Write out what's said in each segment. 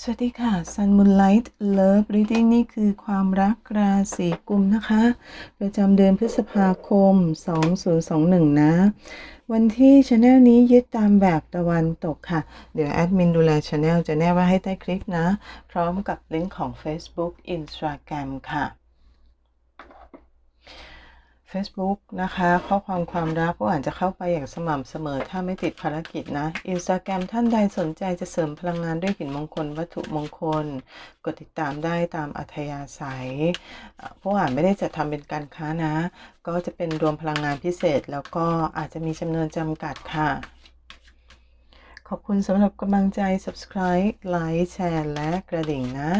สวัสดีค่ะ Sun Moonlight Love Reading นี่คือความรักราศีกุมนะคะ ประจำเดือนพฤษภาคม 2021 นะ วันที่ช anel นี้ยึดตามแบบตะวันตกค่ะ เดี๋ยวแอดมินดูแลช anel จะแนบไว้ให้ใต้คลิปนะ พร้อมกับลิงก์ของ Facebook Instagram ค่ะ Facebook นะคะ ข้อความความรักผู้อ่านจะเข้าไปอย่างสม่ำเสมอ ถ้าไม่ติดภารกิจนะ Instagram ท่านใดสนใจจะเสริมพลังงานด้วยหินมงคล วัตถุมงคล กดติดตามได้ตามอัธยาศัยผู้อ่านไม่ได้จะทำเป็นการค้านะ ก็จะเป็นรวมพลังงานพิเศษ แล้วก็อาจจะมีจำนวนจำกัดค่ะ ขอบคุณสำหรับกำลังใจ subscribe ไลค์แชร์และกระดิ่งนะ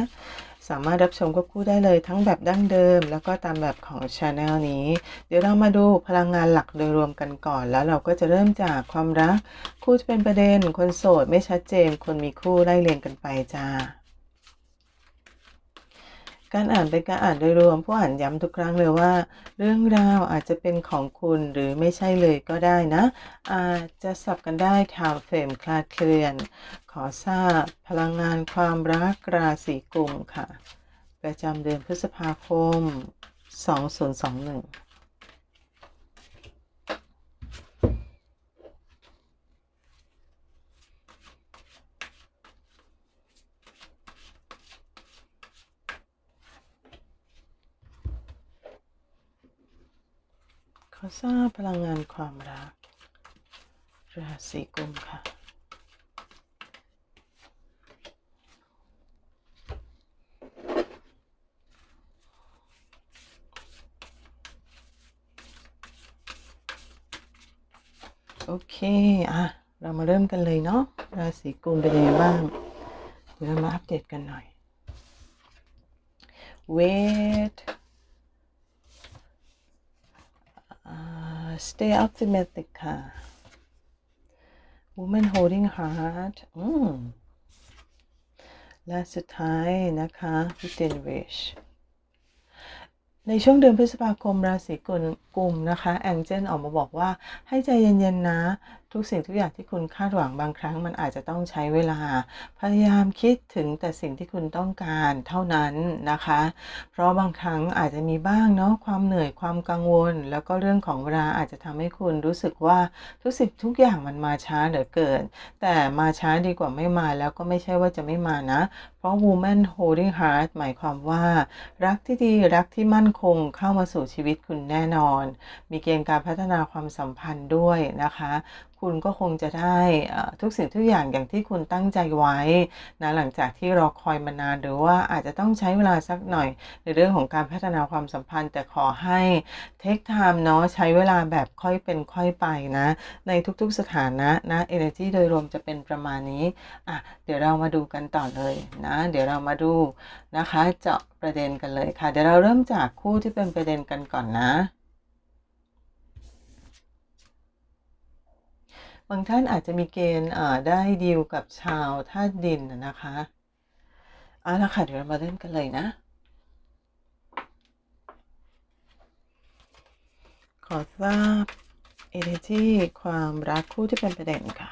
สามารถรับชมควบคู่ได้เลยทั้งแบบดั้งเดิม แล้วก็ตามแบบของช anel นี้ เดี๋ยวเรามาดูพลังงานหลักโดยรวมกันก่อน แล้วเราก็จะเริ่มจากความรัก คู่จะเป็นประเด็น คนโสดไม่ชัดเจน คนมีคู่ไล่เรียงกันไปจ้า การอ่านเป็นการอ่านโดยรวมผู้อ่านย้ำทุกครั้งเลยว่า เรื่องราวอาจจะเป็นของคุณหรือไม่ใช่เลยก็ได้นะ อาจจะสับกันได้ทาวเฟรมคลาดเคลื่อน ขอทราบพลังงานความรักราศีกุมค่ะ ประจำเดือนพฤษภาคม 2021 ขอทราบ พลังงานความรัก ราศีกุมค่ะ โอเค อะ เรามาเริ่มกันเลยเนาะ ราศีกุมเป็นยังไงบ้าง เดี๋ยวเรามาอัปเดตกันหน่อย wait stay optimistic ค่ะ woman holding heart อืมและสุดท้ายนะคะ within wish ในช่วงเดือนพฤษภาคมราศีกุมนะคะแองเจิลออกมาบอกว่าให้ใจเย็นๆนะ ทุกสิ่งทุกอย่างที่คุณคาดหวังบางครั้งมันอาจจะต้องใช้เวลา พยายามคิดถึงแต่สิ่งที่คุณต้องการเท่านั้นนะคะ เพราะบางครั้งอาจจะมีบ้างเนาะความเหนื่อยความกังวล แล้วก็เรื่องของเวลาอาจจะทำให้คุณรู้สึกว่าทุกสิ่งทุกอย่างมันมาช้าเหลือเกิน แต่มาช้าดีกว่าไม่มาแล้วก็ไม่ใช่ว่าจะไม่มานะ เพราะ woman holding heart หมายความว่า รักที่ดีรักที่มั่นคงเข้ามาสู่ชีวิตคุณแน่นอน มีเกณฑ์การพัฒนาความสัมพันธ์ด้วยนะคะคุณก็คงจะได้ทุกสิ่งทุกอย่างอย่างที่คุณตั้งใจไว้นะหลังจากที่รอคอยมานานหรือว่าอาจจะต้องใช้เวลาสักหน่อย ในเรื่องของการพัฒนาความสัมพันธ์ แต่ขอให้เทคไทม์เนาะใช้เวลาแบบค่อยเป็นค่อยไปนะ ในทุกๆสถานะนะ energy โดยรวมจะเป็นประมาณนี้อะเดี๋ยวเรามาดูกันต่อเลยนะ เดี๋ยวเรามาดูนะคะเจาะประเด็นกันเลยค่ะ เดี๋ยวเราเริ่มจากคู่ที่เป็นประเด็นกันก่อนนะ บางท่านอาจจะมีเกณฑ์ได้ดีลกับชาวธาตุดินนะคะเอาละค่ะเดี๋ยวเรามาเริ่มกันเลยนะ ขอทราบ energy ความรักคู่ที่เป็นประเด็นค่ะ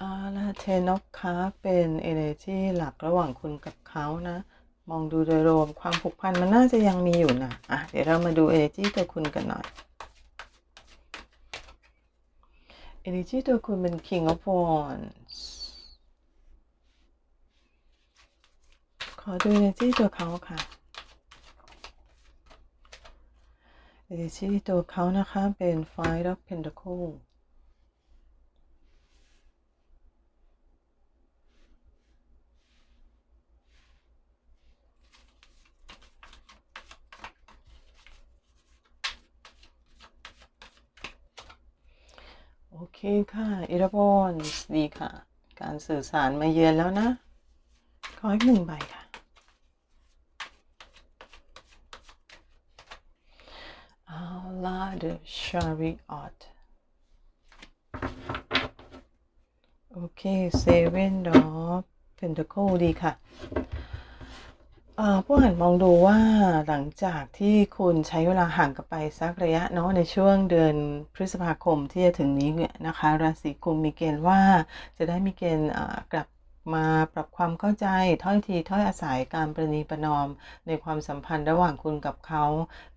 อาละเทนกคะเป็น energy หลักระหว่างคุณกับเขานะ มองดูโดยรวมความผูกพันมันน่าจะยังมีอยู่นะอะเดี๋ยวเรามาดู energy ตัวคุณกันหน่อย energy ตัวคุณเป็น king of wands ขอดู energy ตัวเขาค่ะ energy ตัวเขานะคะเป็น five of pentacle คค่ะ อิราบอนดีค่ะ การสื่อสารมาเยือนแล้วนะ ขออีกหนึ่งใบค่ะ เอาล่ะ The Chariot โอเค Seven of Pentacle ดีค่ะ อ่าผู้อ่านมองดูว่าหลังจากที่คุณใช้เวลาห่างกันไปสักระยะเนาะในช่วงเดือนพฤษภาคมที่จะถึงนี้เนี่ยนะคะ ราศีกุมมีเกณฑ์ว่าจะได้มีเกณฑ์อ่ากลับมาปรับความเข้าใจถ้อยทีถ้อยอาศัยการประนีประนอม ในความสัมพันธ์ระหว่างคุณกับเขา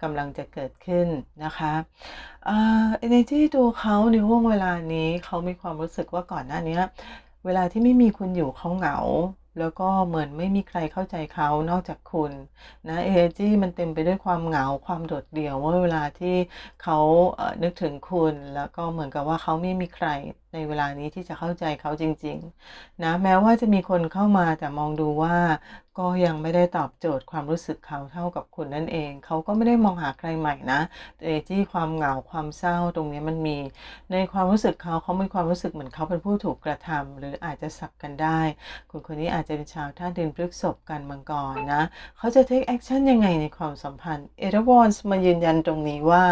กำลังจะเกิดขึ้นนะคะเอ่า energy ตัวเขาในห่วงเวลานี้เขามีความรู้สึกว่าก่อนหน้านี้เวลาที่ไม่มีคุณอยู่เขาเหงา แล้วก็เหมือนไม่มีใครเข้าใจเขานอกจากคุณนะเอเนจีมันเต็มไปด้วยความเหงาความโดดเดี่ยวเมื่อเวลาที่เขาเอ่อนึกถึงคุณ แล้วก็เหมือนกับว่าเขาไม่มีใคร ในเวลานี้ที่จะเข้าใจเขาจริง ๆ นะแม้ว่าจะมีคนเข้ามาแต่มองดูว่าก็ยังไม่ได้ตอบโจทย์ความรู้สึกเขาเท่ากับคุณนั่นเอง เขาก็ไม่ได้มองหาใครใหม่นะแต่ที่ความเหงาความเศร้าตรงนี้มันมี ในความรู้สึกเขาเขามีความรู้สึกเหมือนเขาเป็นผู้ถูกกระทำหรืออาจจะสับกันได้คนคนนี้อาจจะเป็นชาวท่าตุดินพฤกษบกันมังกรนะ เขาจะ take action ยังไงในความสัมพันธ์เอราวอนส์มายืนยันตรงนี้ว่า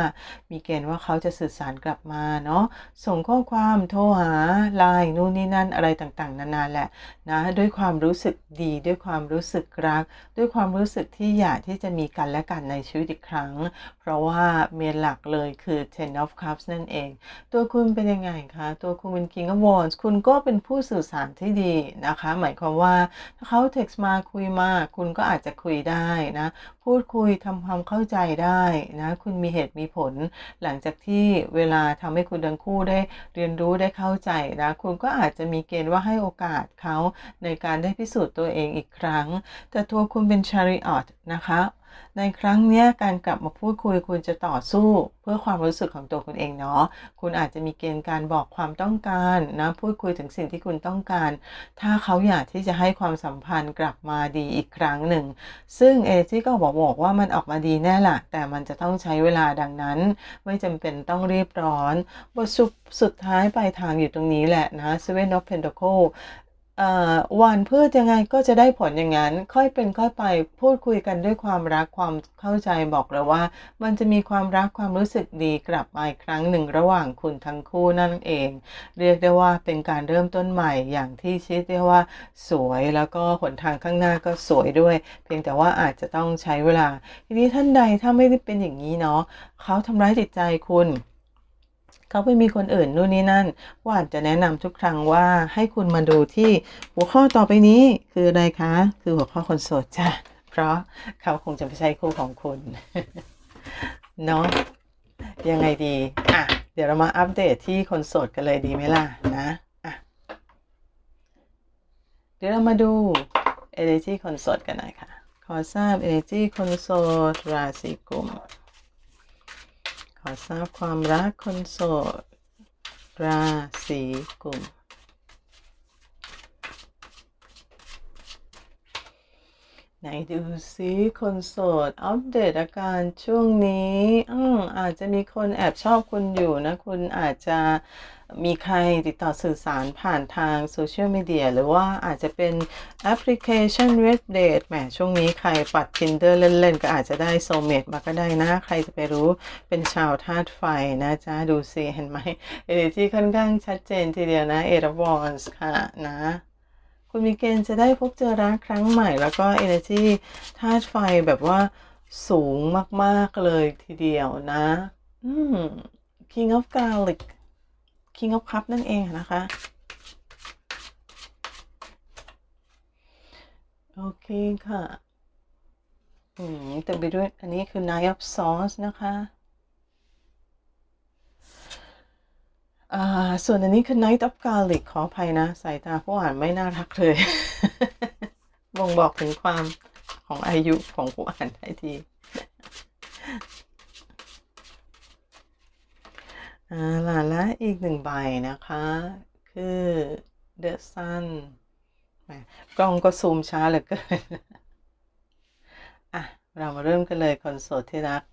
มีเกณฑ์ว่าเขาจะสื่อสารกลับมาเนาะส่งข้อความโทรหาไลน์นู่นนี่นั่นอะไรต่างๆ นานาแหละนะด้วยความรู้สึกดีด้วยความรู้สึกรัก ด้วยความรู้สึกที่อยากที่จะมีกันและกันในชีวิตอีกครั้ง เพราะว่าเมนหลักเลยคือ Ten of Cups นั่นเอง ตัวคุณเป็นยังไงคะตัวคุณเป็น King of Wands คุณก็เป็นผู้สื่อสารที่ดีนะคะ หมายความว่าถ้าเขา text มาคุยมาคุณก็อาจจะคุยได้นะพูดคุยทำความเข้าใจได้นะคุณมีเหตุมีผล หลังจากที่เวลาทำให้คุณทั้งคู่ได้เรียนรู้ได้เข้าใจนะคุณก็อาจจะมีเกณฑ์ว่าให้โอกาสเขาในการได้พิสูจน์ตัวเองอีกครั้ง แต่ตัวคุณเป็นชาริออตนะคะ ในครั้งนี้การกลับมาพูดคุยคุณจะต่อสู้เพื่อความรู้สึกของตัวคุณเองเนาะคุณอาจจะมีเกณฑ์การบอกความต้องการนะพูดคุยถึงสิ่งที่คุณต้องการ ถ้าเขาอยากที่จะให้ความสัมพันธ์กลับมาดีอีกครั้งหนึ่ง ซึ่งเอที่ก็บอกบอกว่ามันออกมาดีแน่ละแต่มันจะต้องใช้เวลาดังนั้น ไม่จำเป็นต้องรีบร้อนบทสุดสุดท้ายปลายทางอยู่ตรงนี้แหละนะ Seven of Pentacles เอ่อหวาน วันพืชยังไงก็จะได้ผลอย่างนั้น ค่อยเป็นค่อยไปพูดคุยกันด้วยความรักความเข้าใจบอกเลยว่า มันจะมีความรักความรู้สึกดีกลับมาอีกครั้งหนึ่งระหว่างคุณทั้งคู่นั่นเอง เรียกได้ว่าเป็นการเริ่มต้นใหม่อย่างที่ชิดเรียกว่า สวยแล้วก็หนทางข้างหน้าก็สวยด้วย เพียงแต่ว่าอาจจะต้องใช้เวลา ทีนี้ท่านใดถ้าไม่ได้เป็นอย่างนี้เนาะเขาทำร้ายจิตใจคุณ เขาไปมีคนอื่นนู่นนี่นั่นว่าอาจะแนะนำทุกครั้งว่าให้คุณมาดูที่หัวข้อต่อไปนี้คืออะไรคะ คือหัวข้อคนโสดจ้ะเพราะเขาคงจะไม่ใช่คู่ของคุณเนาะยังไงดีอะเดี๋ยวเรามาอัปเดตที่คนโสดกันเลยดีไหมล่ะนะอะเดี๋ยวเรามาดู energy คนโสดกันหน่อยค่ะขอทราบ energy คนโสดราศีกุม อทราบความรักคนโสด ราศีกลุ่ม ไหนดูซิคนโสด อัปเดตอาการช่วงนี้ อืมอาจจะมีคนแอบชอบคุณอยู่นะ คุณอาจจะ มีใครติดต่อสื่อสารผ่านทางโซเชียลมีเดียหรือว่าอาจจะเป็นแอปพลิเคชันเวทเดทแหมช่วงนี้ใครปัด Tinder เล่น ๆ ก็อาจจะได้โซเมตมาก็ได้นะ ใครจะไปรู้เป็นชาวธาตุไฟนะจ๊ะ ดูสิ เห็นไหมเอเนจีค่อนข้างชัดเจนทีเดียวนะเอราวอนส์ค่ะนะคุณมีเกณฑ์จะได้พบเจอรักครั้งใหม่แล้วก็ energy ธาตุไฟแบบว่าสูงมาก ๆ เลยทีเดียวนะ อืม King of Garlic King of Cup นั่นเองนะคะ โอเคค่ะ อืมเต็มไปด้วยอันนี้คือ Nine of Swords นะคะอ่าส่วนอันนี้คือ Night of Garlic ขออภัยนะ สายตาผู้อ่านไม่น่ารักเลย บ่งบอกถึงความของอายุของผู้อ่านได้ที อ่าล่ะและอีกหนึ่งใบนะคะ คือ The Sun กล้องก็ซูมช้าเหลือเกินอะ เรามาเริ่มกันเลยคนโสดที่รัก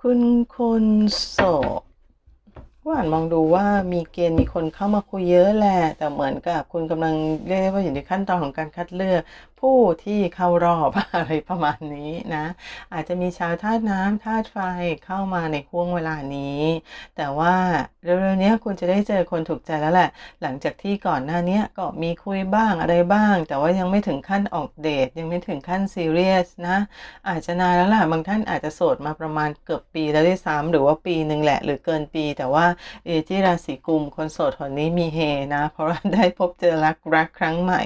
คุณคนโสด ก็อ่านมองดูว่ามีเกณฑ์มีคนเข้ามาคุยเยอะแหละแต่เหมือนกับคุณกำลังเรียกว่าอยู่ในขั้นตอนของการคัดเลือก ผู้ที่เข้ารอบอะไรประมาณนี้นะ อาจจะมีชาวธาตุน้ำธาตุไฟเข้ามาในห่วงเวลานี้ แต่ว่าเร็วๆนี้คุณจะได้เจอคนถูกใจแล้วแหละ หลังจากที่ก่อนหน้านี้ก็มีคุยบ้างอะไรบ้าง แต่ว่ายังไม่ถึงขั้นออกเดทยังไม่ถึงขั้นซีเรียสนะ อาจจะนานแล้วล่ะบางท่านอาจจะโสดมาประมาณเกือบปีแล้วด้วยซ้ำหรือว่าปีหนึ่งแหละ หรือเกินปีแต่ว่าเอที่ราศีกุมคนโสดคนนี้มีเฮนะ เพราะว่าได้พบเจอรักรักครั้งใหม่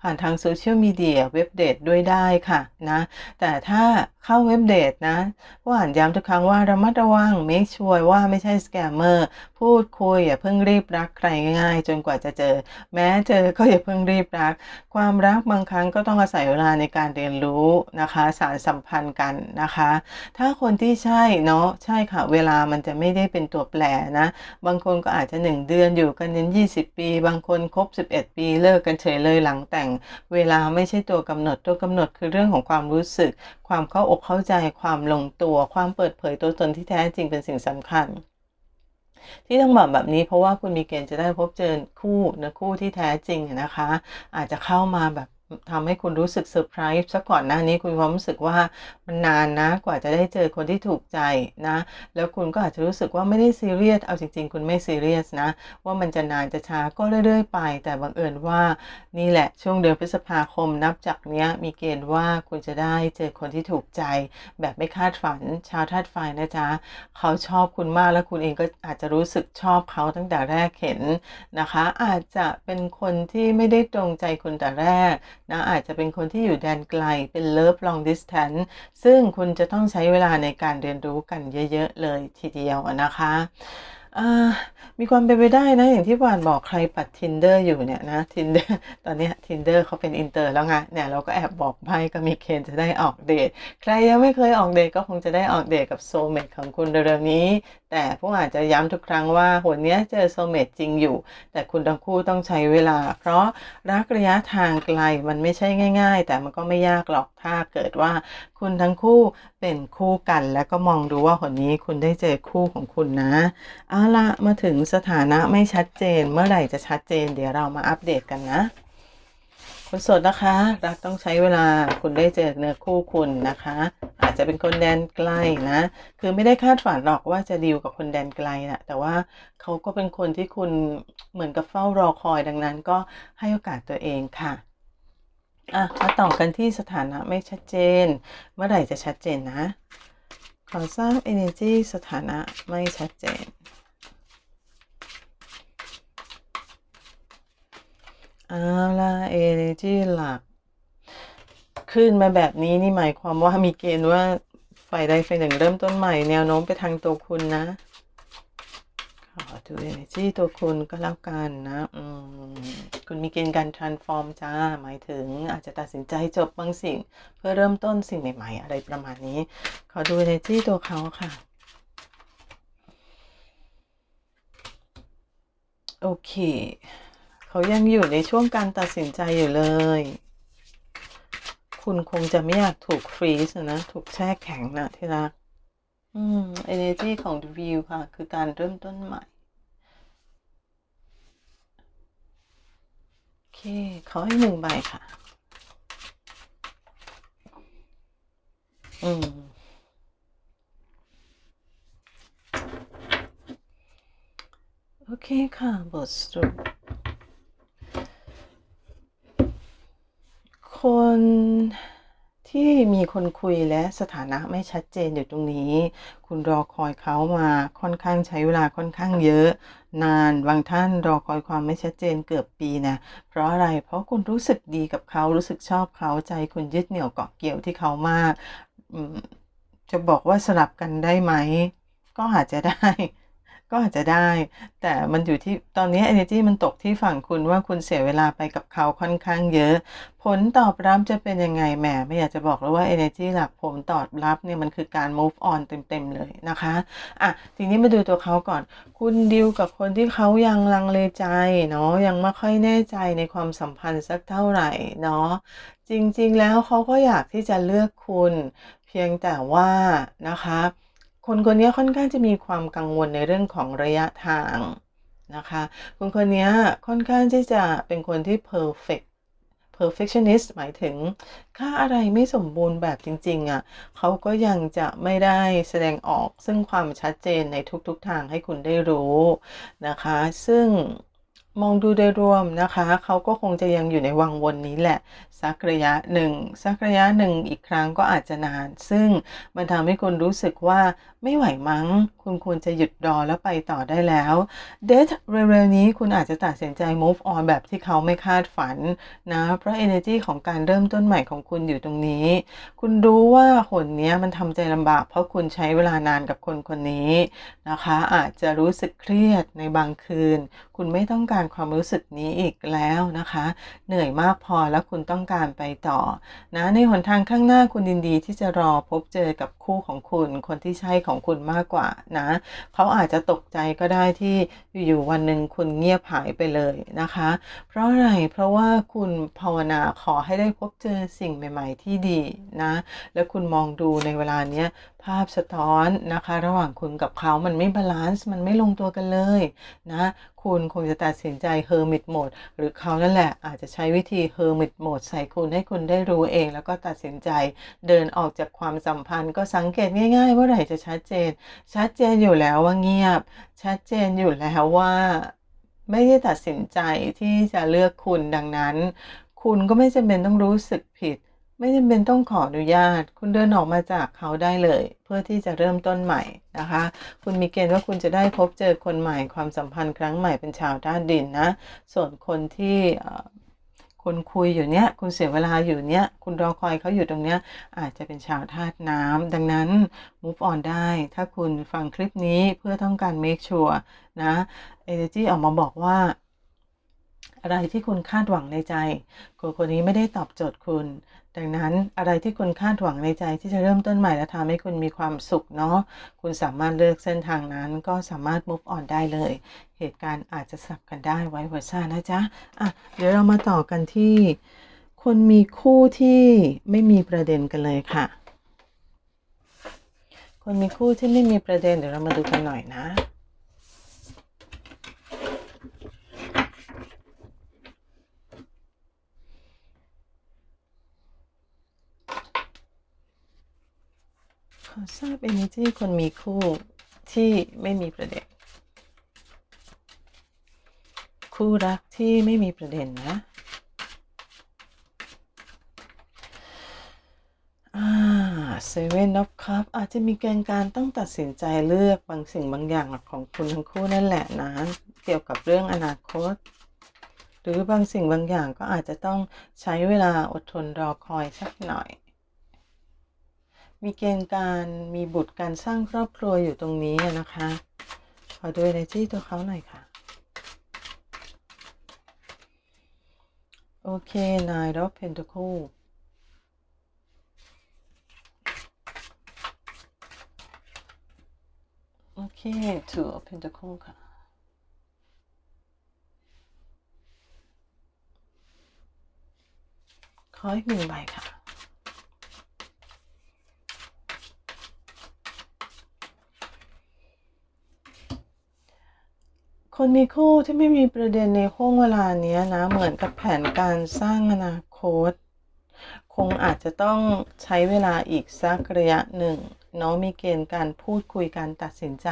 ผ่านทางโซเชียลมีเดียเว็บเดทด้วยได้ค่ะนะ แต่ถ้าเข้าเว็บเดทนะผู้อ่านย้ำทุกครั้งว่าระมัดระวัง make sure ว่าไม่ใช่สแกมเมอร์ พูดคุยอย่าเพิ่งรีบรักใครง่าย ๆ จนกว่าจะเจอ แม้เจอก็อย่าเพิ่งรีบรัก ความรักบางครั้งก็ต้องอาศัยเวลาในการเรียนรู้นะคะ สารสัมพันธ์กันนะคะ ถ้าคนที่ใช่เนาะใช่ค่ะ เวลามันจะไม่ได้เป็นตัวแปรนะ บางคนก็อาจจะ 1 เดือนอยู่กันยัน20 ปี บางคนครบ 11 ปีเลิกกันเฉยเลยหลังแต่ง เวลาไม่ใช่ตัวกำหนดตัวกำหนดคือเรื่องของความรู้สึก ความเข้าอกเข้าใจความลงตัว ความเปิดเผยตัวตนที่แท้จริงเป็นสิ่งสำคัญ ที่ต้องบอกแบบนี้เพราะว่าคุณมีเกณฑ์จะได้พบเจอคู่นะคู่ที่แท้จริงนะคะ อาจจะเข้ามาแบบ ทำให้คุณรู้สึกเซอร์ไพรส์ซะก่อนหน้านี้คุณความรู้สึกว่ามันนานนะ กว่าจะได้เจอคนที่ถูกใจนะ แล้วคุณก็อาจจะรู้สึกว่าไม่ได้ซีเรียสเอาจริง ๆ คุณไม่ซีเรียสนะ ว่ามันจะนานจะช้าก็เรื่อย ๆ ไป แต่บังเอิญว่านี่แหละช่วงเดือนพฤษภาคมนับจากเนี้ยมีเกณฑ์ว่าคุณจะได้เจอคนที่ถูกใจ แบบไม่คาดฝันชาวธาตุไฟนะจ๊ะเขาชอบคุณมากแล้วคุณเองก็อาจจะรู้สึกชอบเขาตั้งแต่แรกเห็นนะคะ อาจจะเป็นคนที่ไม่ได้ตรงใจคุณแต่แรก นะอาจจะเป็นคนที่อยู่แดนไกลเป็น love long distance ซึ่งคุณจะต้องใช้เวลาในการเรียนรู้กันเยอะ ๆ เลยทีเดียวนะคะ มีความเป็นไปได้นะ อย่างที่วานบอกใครปัด Tinder อยู่เนี่ยนะ Tinder ตอนนี้ Tinder เขาเป็นอินเตอร์แล้วไงเนี่ยเราก็แอบบอกไปก็มีเคนจะได้ออกเดท ใครยังไม่เคยออกเดทก็คงจะได้ออกเดทกับโซเมตของคุณเร็วๆนี้ แต่พวกอาจจะย้ำทุกครั้งว่าหนนี้เจอโซเมตจริงอยู่ แต่คุณทั้งคู่ต้องใช้เวลา เพราะรักระยะทางไกลมันไม่ใช่ง่าย ๆ แต่มันก็ไม่ยากหรอกถ้าเกิดว่าคุณทั้งคู่เป็นคู่กันแล้วก็มองดูว่าหนนี้คุณได้เจอคู่ของคุณนะเอาละมาถึงสถานะไม่ชัดเจน เมื่อไหร่จะชัดเจน เดี๋ยวเรามาอัปเดตกันนะคนโสดนะคะ รักต้องใช้เวลาคุณได้เจอเนื้อคู่คุณนะคะ อาจจะเป็นคนแดนไกลนะ คือไม่ได้คาดฝันหรอกว่าจะดีลกับคนแดนไกลนะแต่ว่าเขาก็เป็นคนที่คุณเหมือนกับเฝ้ารอคอยดังนั้น ก็ให้โอกาสตัวเองค่ะ อะมาต่อกันที่สถานะไม่ชัดเจน เมื่อไหร่จะชัดเจนนะ ขอสร้าง energy สถานะไม่ชัดเจน เอาละ energy หลัก ขึ้นมาแบบนี้นี่หมายความว่ามีเกณฑ์ว่าฝ่ายใดฝ่ายหนึ่งเริ่มต้นใหม่แนวโน้มไปทางตัวคุณนะ ขอดู energy ตัวคุณก็แล้วกันนะอืมคุณมีเกณฑ์การ transform จ้า หมายถึงอาจจะตัดสินใจจบบางสิ่ง เพื่อเริ่มต้นสิ่งใหม่ๆ อะไรประมาณนี้ ขอดู energy ตัวเขาค่ะ โอเค เขายังอยู่ในช่วงการตัดสินใจอยู่เลย คุณคงจะไม่อยากถูกฟรีซนะ ถูกแช่แข็งนะที่รัก อืม energy ของ The View ค่ะ คือการเริ่มต้นใหม่ โอเคเขาให้หนึ่งใบค่ะ อืม โอเคค่ะ บทสรุปคน ที่มีคนคุยและสถานะไม่ชัดเจนอยู่ตรงนี้ คุณรอคอยเขามาค่อนข้างใช้เวลาค่อนข้างเยอะ นานบางท่านรอคอยความไม่ชัดเจนเกือบปีนะเพราะอะไรเพราะคุณรู้สึกดีกับเขารู้สึกชอบเขาใจคุณยึดเหนี่ยวเกาะเกี่ยวที่เขามากจะบอกว่าสลับกันได้ไหม ก็อาจจะได้ ก็อาจจะได้ แต่มันอยู่ที่ตอนนี้ energy มันตกที่ฝั่งคุณว่าคุณเสียเวลาไปกับเขาค่อนข้างเยอะ ผลตอบรับจะเป็นยังไงแหมไม่อยากจะบอกเลยว่า energy หลักผลตอบรับเนี่ยมันคือการ move on เต็มๆเลยนะคะอะทีนี้มาดูตัวเขาก่อน คุณดิวกับคนที่เขายังลังเลใจเนาะยังไม่ค่อยแน่ใจในความสัมพันธ์สักเท่าไหร่เนาะจริงๆแล้วเขาก็อยากที่จะเลือกคุณ เพียงแต่ว่านะคะ คนคนนี้ค่อนข้างจะมีความกังวลในเรื่องของระยะทางนะคะ คนคนนี้ค่อนข้างที่จะเป็นคนที่ perfect perfectionist หมายถึง ค่าอะไรไม่สมบูรณ์แบบจริงๆอะ่ะเขาก็ยังจะไม่ได้แสดงออกซึ่งความชัดเจนในทุกๆทางให้คุณได้รู้นะคะ ซึ่ง มองดูโดยรวมนะคะ เขาก็คงจะยังอยู่ในวังวนนี้แหละ สักระยะหนึ่งสักระยะหนึ่งอีกครั้งก็อาจจะนาน ซึ่งมันทำให้คุณรู้สึกว่าไม่ไหวมั้ง คุณควรจะหยุดรอแล้วไปต่อได้แล้ว เดทเร็วๆนี้คุณอาจจะตัดสินใจ move on แบบที่เขาไม่คาดฝันนะ เพราะ energy ของการเริ่มต้นใหม่ของคุณอยู่ตรงนี้ คุณรู้ว่าหนนี้มันทำใจลำบาก เพราะคุณใช้เวลานานกับคนคนนี้นะคะ อาจจะรู้สึกเครียดในบางคืน คุณไม่ต้องการความรู้สึกนี้อีกแล้วนะคะ เหนื่อยมากพอแล้วคุณต้องการไปต่อนะในหนทางข้างหน้าคุณยินดีที่จะรอพบเจอกับคู่ของคุณ คนที่ใช่ของคุณมากกว่านะ เขาอาจจะตกใจก็ได้ที่อยู่ๆวันหนึ่งคุณเงียบหายไปเลยนะคะ เพราะอะไรเพราะว่าคุณภาวนาขอให้ได้พบเจอสิ่งใหม่ ๆ ที่ดีนะ แล้วคุณมองดูในเวลาเนี้ยาพสะท้อนนะคะ ระหว่างคุณกับเขามันไม่บาลานซ์มันไม่ลงตัวกันเลยนะคุณคงจะตัดสินใจเฮอร์มิตโหมดหรือเขานั่นแหละอาจจะใช้วิธีเฮอร์มิตโหมดใส่คุณให้คุณได้รู้เอง แล้วก็ตัดสินใจเดินออกจากความสัมพันธ์ ก็สังเกตง่ายๆว่าไหร่จะชัดเจน ชัดเจนอยู่แล้วว่าเงียบ ชัดเจนอยู่แล้วว่าไม่ได้ตัดสินใจที่จะเลือกคุณดังนั้น คุณก็ไม่จำเป็นต้องรู้สึกผิด ไม่จำเป็นต้องขออนุญาต คุณเดินออกมาจากเขาได้เลย เพื่อที่จะเริ่มต้นใหม่นะคะ คุณมีเกณฑ์ว่าคุณจะได้พบเจอคนใหม่ความสัมพันธ์ครั้งใหม่เป็นชาวด้านดินนะ ส่วนคนที่คุณคุยอยู่เนี้ยคุณเสียเวลาอยู่เนี้ยคุณรอคอยเขาอยู่ตรงเนี้ยอาจจะเป็นชาวธาตุน้ำดังนั้น move on ได้ ถ้าคุณฟังคลิปนี้เพื่อต้องการ make sure นะ energy ออกมาบอกว่า อะไรที่คุณคาดหวังในใจคนคนนี้ไม่ได้ตอบโจทย์คุณ ดังนั้นอะไรที่คุณคาดหวังในใจที่จะเริ่มต้นใหม่และทำให้คุณมีความสุขเนาะคุณสามารถเลือกเส้นทางนั้นก็สามารถ move on ได้เลย เหตุการณ์อาจจะสับกันได้ไว้เวอร์ซ่านะจ๊ะอะเดี๋ยวเรามาต่อกันที่ คนมีคู่ที่ไม่มีประเด็นกันเลยค่ะ คนมีคู่ที่ไม่มีประเด็นเดี๋ยวเรามาดูกันหน่อยนะ อทราบ energy คนมีคู่ที่ไม่มีประเด็น คู่รักที่ไม่มีประเด็นนะอ่า Seven of Cups อาจจะมีเกณฑ์การต้องตัดสินใจเลือกบางสิ่งบางอย่างของคุณทั้งคู่นั่นแหละนะ เกี่ยวกับเรื่องอนาคต หรือบางสิ่งบางอย่างก็อาจจะต้องใช้เวลาอดทนรอคอยสักหน่อย มีเกณฑ์การมีบุตรการสร้างครอบครัวอยู่ตรงนี้นะคะ ขอดู energy ตัวเขาหน่อยค่ะ โอเค Nine of Pentacles โอเค Two of pentacle ค่ะ ขออีกหนึ่งใบค่ะ คนมีคู่ที่ไม่มีประเด็นในห้วงเวลาเนี้ยนะ เหมือนกับแผนการสร้างอนาคต คงอาจจะต้องใช้เวลาอีกสักระยะหนึ่ง เนาะมีเกณฑ์การพูดคุยการตัดสินใจ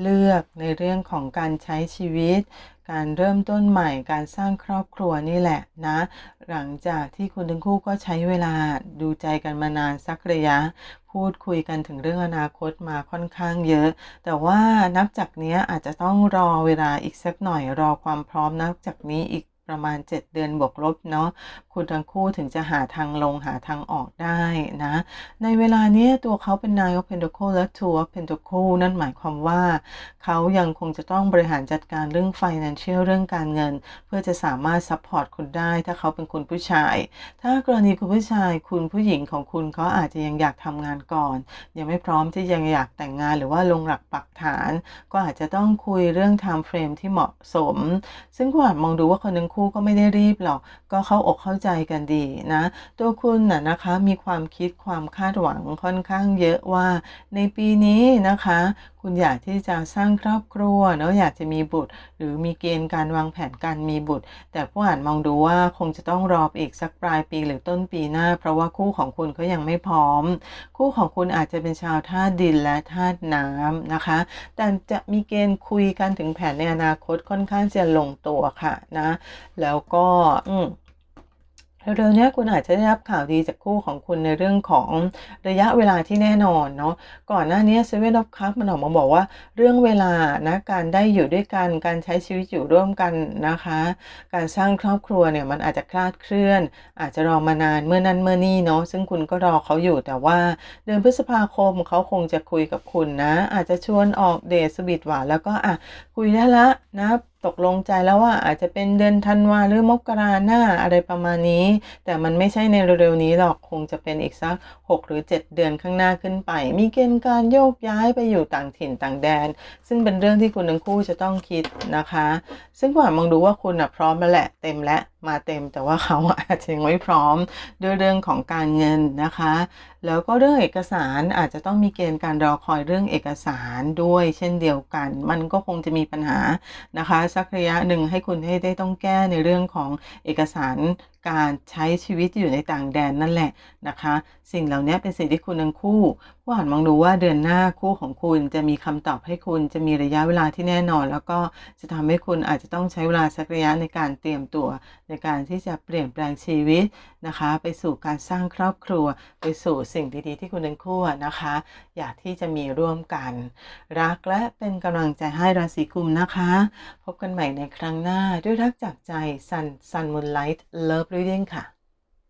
เลือกในเรื่องของการใช้ชีวิต การเริ่มต้นใหม่การสร้างครอบครัวนี่แหละนะ หลังจากที่คุณทั้งคู่ก็ใช้เวลาดูใจกันมานานสักระยะ พูดคุยกันถึงเรื่องอนาคตมาค่อนข้างเยอะ แต่ว่านับจากนี้อาจจะต้องรอเวลาอีกสักหน่อยรอความพร้อมนับจากนี้อีก ประมาณ 7 เดือนบวกลบเนาะคุณทั้งคู่ถึงจะหาทางลงหาทางออกได้นะ ในเวลานี้ตัวเขาเป็น Nine of Pentacles และ Two of Pentacles นั่นหมายความว่า เขายังคงจะต้องบริหารจัดการเรื่อง financial เรื่องการเงิน เพื่อจะสามารถ support คุณได้ ถ้าเขาเป็นคุณผู้ชาย ถ้ากรณีคุณผู้ชายคุณผู้หญิงของคุณเขาอาจจะยังอยากทำงานก่อน ยังไม่พร้อมที่ยังอยากแต่งงานหรือว่าลงหลักปักฐาน ก็อาจจะต้องคุยเรื่อง time frame ที่เหมาะสม ซึ่งคุณอาจมองดูว่าคนทั้งคู่คู่ก็ไม่ได้รีบหรอก ก็เข้าอกเข้าใจกันดีนะ ตัวคุณน่ะนะคะมีความคิดความคาดหวังค่อนข้างเยอะว่า ในปีนี้นะคะ คุณอยากที่จะสร้างครอบครัวเนาะอยากจะมีบุตร หรือมีเกณฑ์การวางแผนการมีบุตร แต่ผู้อ่านมองดูว่าคงจะต้องรออีกสักปลายปีหรือต้นปีหน้า เพราะว่าคู่ของคุณก็ยังไม่พร้อม คู่ของคุณอาจจะเป็นชาวธาตุดินและธาตุน้ำนะคะ แต่จะมีเกณฑ์คุยกันถึงแผนในอนาคตค่อนข้างจะลงตัวค่ะนะแล้วก็อืมเร็วๆเนี้ยคุณอาจจะได้รับข่าวดีจากคู่ของคุณในเรื่องของระยะเวลาที่แน่นอนเนาะก่อนหน้านี้ Seven of Cups มันออกมาบอกว่า เรื่องเวลานะการได้อยู่ด้วยกันการใช้ชีวิตอยู่ร่วมกันนะคะ การสร้างครอบครัวเนี่ยมันอาจจะคลาดเคลื่อน อาจจะรอมานานเมื่อนั้นเมื่อนี่เนาะซึ่งคุณก็รอเขาอยู่แต่ว่าเดือนพฤษภาคมเขาคงจะคุยกับคุณนะ อาจจะชวนออกเดทสวีทหวานแล้วก็อะคุยได้ละนะ ตกลงใจแล้วว่าอาจจะเป็นเดือนธันวาหรือมกราหน้าอะไรประมาณนี้ แต่มันไม่ใช่ในเร็วๆนี้หรอกคงจะเป็นอีกสัก 6 หรือ 7 เดือนข้างหน้าขึ้นไป มีเกณฑ์การโยกย้ายไปอยู่ต่างถิ่นต่างแดน ซึ่งเป็นเรื่องที่คุณทั้งคู่จะต้องคิดนะคะ ซึ่งก่อนมองดูว่าคุณอะพร้อมแล้วแหละเต็มแล้วมาเต็มแต่ว่าเขาอาจจะยังไม่พร้อมด้วยเรื่องของการเงินนะคะ แล้วก็เรื่องเอกสารอาจจะต้องมีเกณฑ์การรอคอยเรื่องเอกสารด้วย เช่นเดียวกัน มันก็คงจะมีปัญหานะคะ สักระยะหนึ่งให้คุณให้ได้ต้องแก้ในเรื่องของเอกสารการใช้ชีวิตอยู่ในต่างแดนนั่นแหละนะคะ สิ่งเหล่านี้เป็นสิ่งที่คุณทั้งคู่ผู้อ่านมองดูว่าเดือนหน้าคู่ของคุณจะมีคำตอบให้คุณจะมีระยะเวลาที่แน่นอน แล้วก็จะทำให้คุณอาจจะต้องใช้เวลาสักระยะในการเตรียมตัว ในการที่จะเปลี่ยนแปลงชีวิตนะคะ ไปสู่การสร้างครอบครัว ไปสู่สิ่งดีๆที่คุณทั้งคู่นะคะ อยากที่จะมีร่วมกัน รักและเป็นกำลังใจให้ราศีกุมนะคะ พบกันใหม่ในครั้งหน้าด้วยรักจากใจซันซันมูลไลท์เลิฟทุกเรื่องค่ะ